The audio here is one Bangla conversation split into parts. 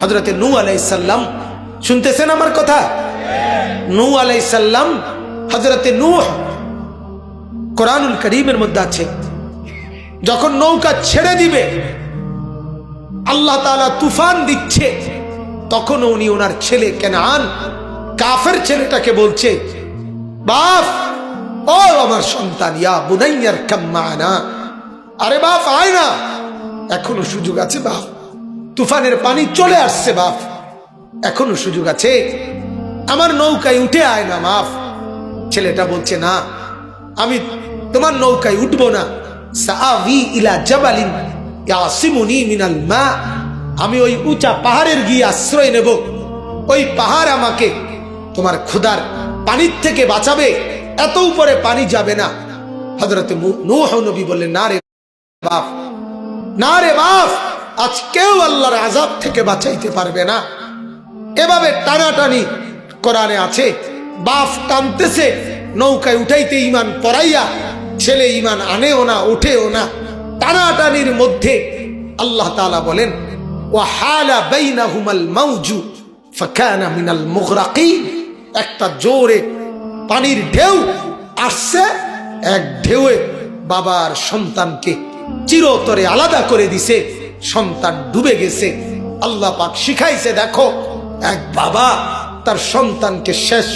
হজরতে নু আলাইসাল্লাম শুনতেছেন আমার কথা? নু আলাইসাল্লাম হজরতে নূহ কোরআনুল করিমের মধ্যে আছে, যখন নৌকা ছেড়ে দিবে, আল্লাহ তাআলা তুফান দিচ্ছে তখন উনি ওনার ছেলে কেনান, কাফের ছেলেটাকে বলছে, বাপ, ও আমার সন্তান, ইয়া বুনাইয়ার কাম্মানা আরে বাপ, আয় না, এখনও সুযোগ আছে বাপ। তুফানের পানি চলে আসছে, বাপ। এখনও সুযোগ আছে। আমার নৌকায় উঠে আয় না, মাফ। ছেলেটা বলছে, না, আমি তোমার নৌকায় উঠবো না। ইলা জাবালিন ইয়াসিমুনি মিনাল মা। আমি ওই উঁচা পাহাড়ের গিয়ে আশ্রয় নেব। ওই পাহাড় আমাকে তোমার ক্ষুধার পানির থেকে বাঁচাবে। এত উপরে পানি যাবে না। হজরতে নবী বললেন, না রে, বাপ। না রে, বাপ। আজ কেউ আল্লাহর আজাব থেকে বাঁচাইতে পারবে না। এভাবে টানাটানি কোরআনে আছে, বাফ টানতেছে, নৌকায় উঠাইতে ইমান পড়াইয়া ছেলে ইমান আনেও না, ওঠেও না। টানাটানির মধ্যে আল্লাহ তাআলা বলেন ওয়াহালা বাইনাহুমাল মাউজু ফাকানা মিনাল মুগরাকিন। একটা জোরে পানির ঢেউ আসছে, এক ঢেউয়ে বাবার সন্তানকে চিরতরে আলাদা করে দিছে। সন্তান ডুবে গেছে। আল্লাহ পাক শিখাইছে, দেখো, এক বাবা তার সন্তানকে শেষ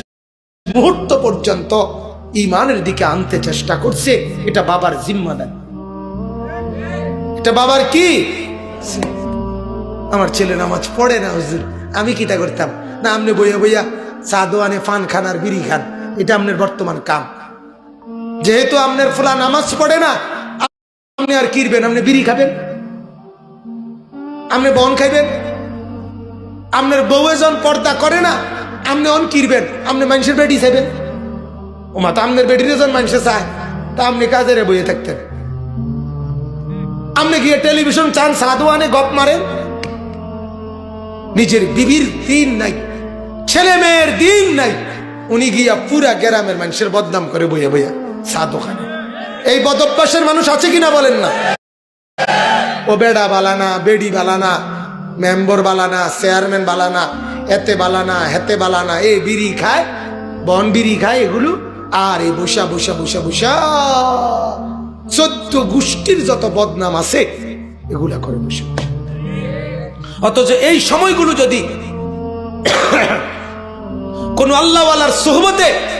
মুহূর্ত পর্যন্ত ইমানের দিকে আনতে চেষ্টা করছে। এটা বাবার জিম্মাদার এটা বাবার কি? আমার ছেলে নামাজ পড়ে না, হুজুর। আমি কিটা করতাম? না আপনি বইয়া বইয়া চা দোয়ানে ফান খান আর বিড়ি খান। এটা আপনার বর্তমান কাম। যেহেতু আপনার ফোলা নামাজ পড়ে না, আপনি আর কিরবেন? আপনি বিড়ি খাবেন? আপনি বন খাইবেন? আপনার বউ জন পর্দা করে না, আপনি অন কিরবেন? আপনি মানুষের বেডি চাইবেন? ও মা তো আপনার বেডির জন মানুষে চায়, তা আপনি কাজের বইয়ে থাকতেন। আপনি গিয়ে টেলিভিশন চান সাধু আনে গপ মারেন? নিজের বিবির দিন নাই, ছেলে মেয়ের দিন নাই, উনি গিয়া পুরা গ্রামের মানুষের বদনাম করে বইয়া বইয়া সাধু খানে এই বদভ্যাসের মানুষ আছে কিনা বলেন না? ও বেডা বালানা বেডি বালানা মেম্বর বালানা চেয়ারম্যান বালানা এতে বালানা হেতে বালানা এ বিড়ি খায়, বন বিড়ি খায় এগুলো, আর এই বসা বসা বসা বসা চোদ্দ গোষ্ঠীর যত বদনাম আছে, এগুলা করে বসে। অথচ এই সময়গুলো যদি কোন আল্লাহওয়ালার সোহবতে